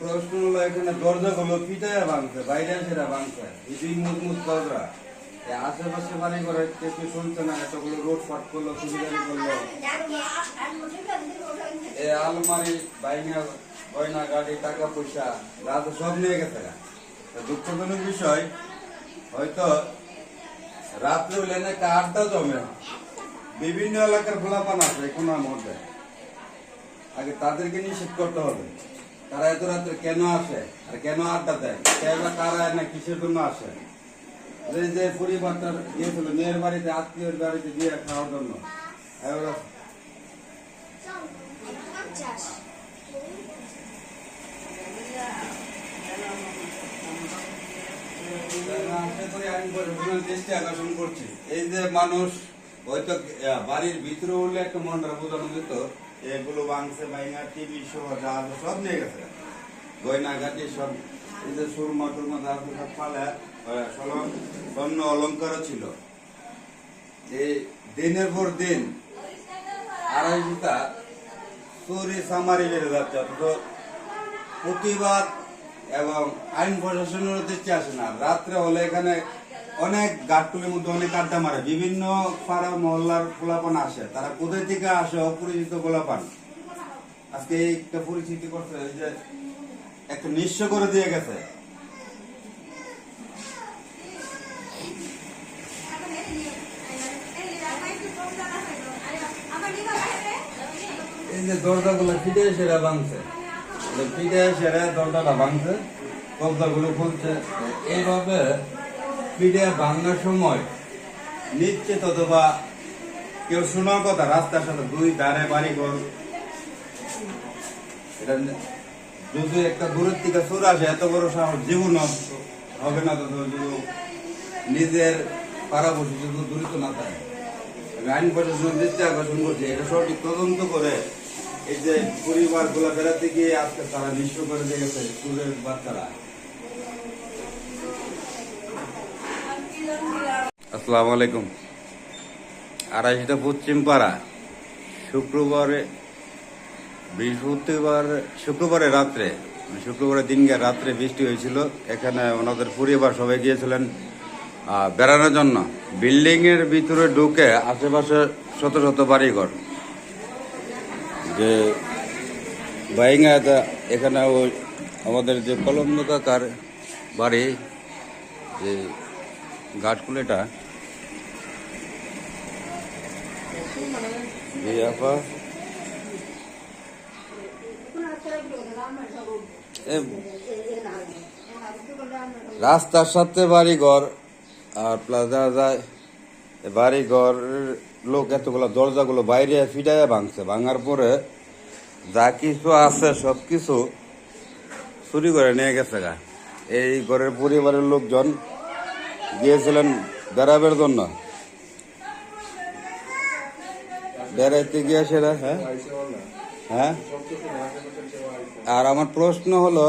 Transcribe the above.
প্রশ্ন হলো এখানে দরজাগুলো পিটায় ভাঙছে, বাইরে সেরা ভাঙছে। এই দুই মুজমুজ দরজা। আশেপাশে বাড়ি করে কেউ শুনছে না, এতগুলো রোড ফাট করল সুবিধারি করল। এই আলমারি বাইনা গয়না, গাড়ি টাকা পয়সা রাত সব নিয়ে গেছে। দুঃখজনক বিষয়, হয়তো রাত্রে হলে একটা আড্ডা জমে। বিভিন্ন এলাকার খোলাপান আছে কোনার মধ্যে। আগে তাদেরকে নিষেধ করতে হবে। তারা এত রাত্রে কেন আসে? আর কেন আড্ডা দেয়? কে বা কারা না কিসের জন্য আসে? যে পরিবারটা গিয়েছিল মেয়ের বাড়িতে, আত্মীয়ের বাড়িতে গিয়ে খাওয়ার জন্য। এই যে মানুষ হয়তো বাড়ির ভিতরে উঠলে একটা মনটা বোঝানো যেত এগুলো ভাঙছে বাইনা টিভি সহ যা আছে সব নিয়ে গেছে। গয়না গাটি সব, এই যে সুরমা টুরমা যা আছে সব পালে স্বর্ণ- স্বর্ণ অলঙ্কার ছিল। এই দিনের পর দিন আড়াই জুতা চুরি, সামারি বেড়ে যাচ্ছে, অথচ প্রতিবাদ এবং আইন প্রশাসনের দৃষ্টি আসে না। রাত্রে হলে এখানে অনেক গাটগুলির মধ্যে অনেক আড্ডা মারে, বিভিন্ন পাড়া মহল্লার গোলাপান আসে, তারা কোথায় থেকে আসে অপরিচিত গোলাপান? আজকে একটা পরিচিতি করছে এই যে একটা নিঃস্ব করে দিয়ে গেছে। এই যে দরজাগুলো ফিটে সেরা ভাঙছে। ফিটে সেরা দরজাটা ভাঙছে কবজাগুলো খুলছে। এইভাবে ফিটে ভাঙার সময় নিশ্চিত অথবা কেউ শোনার কথা, রাস্তার সাথে দুই ধারে বাড়ি ঘর। এটা যদি একটা দূরের থেকে সুর আসে, এত বড় সাহস জীবন হবে না তো যদি নিজের পাড়াবসী যদি দূরিত না থাকে। আমি আইন প্রশাসন দৃষ্টি আকর্ষণ করছি, এটা সঠিক তদন্ত করে এই যে পরিবারগুলা বেড়াতে গিয়ে আজকে তারা নিঃস্ব করে দিয়ে গেছে, স্কুলের বাচ্চারা। আসসালামু আলাইকুম। আড়াইশটা পশ্চিম পাড়া। শুক্রবারে, বৃহস্পতিবার, শুক্রবারে রাত্রে শুক্রবারের দিনকে রাত্রে বৃষ্টি হয়েছিল। এখানে ওনাদের পরিবার সবাই গিয়েছিলেন বেড়ানোর জন্য। বিল্ডিংয়ের ভিতরে ঢুকে আশেপাশে শত শত বাড়িঘর। যে বাইঙ্গা এখানে ওই আমাদের যে কলম্ব বাড়ি, যে ঘাটকুলেটা রাস্তার সাথে বাড়ি ঘর আর প্লাস দেখা যায়। বাড়ি ঘর লোক এতগুলো দরজাগুলো বাইরে ফিটাইয়া ভাঙছে। ভাঙার পরে যা কিছু আছে, সব কিছু চুরি করে নিয়ে গেছে এই ঘরের পরিবারের লোকজন গিয়েছিলেন বেড়াবের জন্য। বেড়াইতে গিয়া সেটা হ্যাঁ? হ্যাঁ? আর আমার প্রশ্ন হলো